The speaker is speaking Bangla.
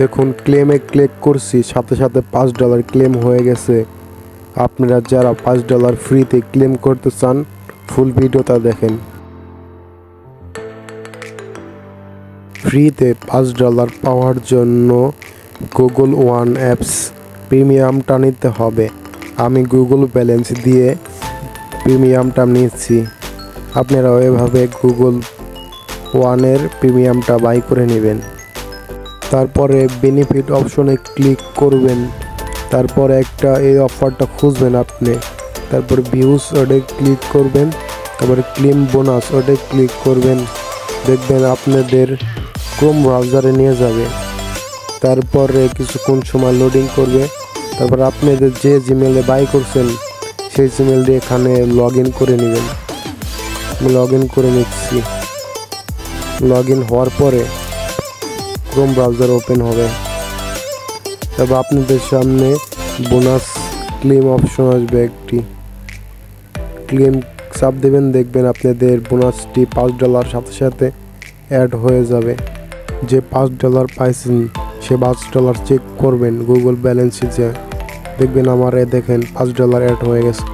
দেখুন ক্লেমে ক্লিক করছি, সাথে সাথে পাঁচ ডলার ক্লেম হয়ে গেছে। আপনারা যারা পাঁচ ডলার ফ্রিতে ক্লেম করতে চান ফুল ভিডিওটা দেখেন। ফ্রিতে পাঁচ ডলার পাওয়ার জন্য গুগল ওয়ান অ্যাপস প্রিমিয়ামটা নিতে হবে। আমি গুগল ব্যালেন্স দিয়ে প্রিমিয়ামটা নিচ্ছি। আপনারাও এভাবে গুগল ওয়ানের প্রিমিয়ামটা বাই করে নেবেন। তারপরে বেনিফিট অপশনে ক্লিক করবেন। তারপর একটা এই অফারটা খুঁজবেন আপনি। তারপর ভিউজ ওটা ক্লিক করবেন। তারপরে ক্লেম বোনাস ওটা ক্লিক করবেন। দেখবেন আপনাদের ক্রোম ব্রাউজারে নিয়ে যাবে। তারপরে কিছুক্ষণ সময় লোডিং করবে। তারপর আপনাদের যে জিমেলে বাই করছেন, সেই জিমেল দিয়ে এখানে লগ ইন করে নেবেন। লগ ইন করে নিচ্ছি। লগ ইন হওয়ার পরে ক্রোম ব্রাউজার ওপেন হবে। তারপর আপনাদের সামনে বোনাস ক্লেম অপশন আসবে একটি। ক্লেম চাপ দেবেন, দেখবেন আপনাদের বোনাসটি পাঁচ ডলার সাথে সাথে অ্যাড হয়ে যাবে। যে পাঁচ ডলার পাইছেন, সে পাঁচ ডলার চেক করবেন গুগল ব্যালেন্সে যে দেখবেন আমার দেখেন পাঁচ ডলার অ্যাড হয়ে গেছে।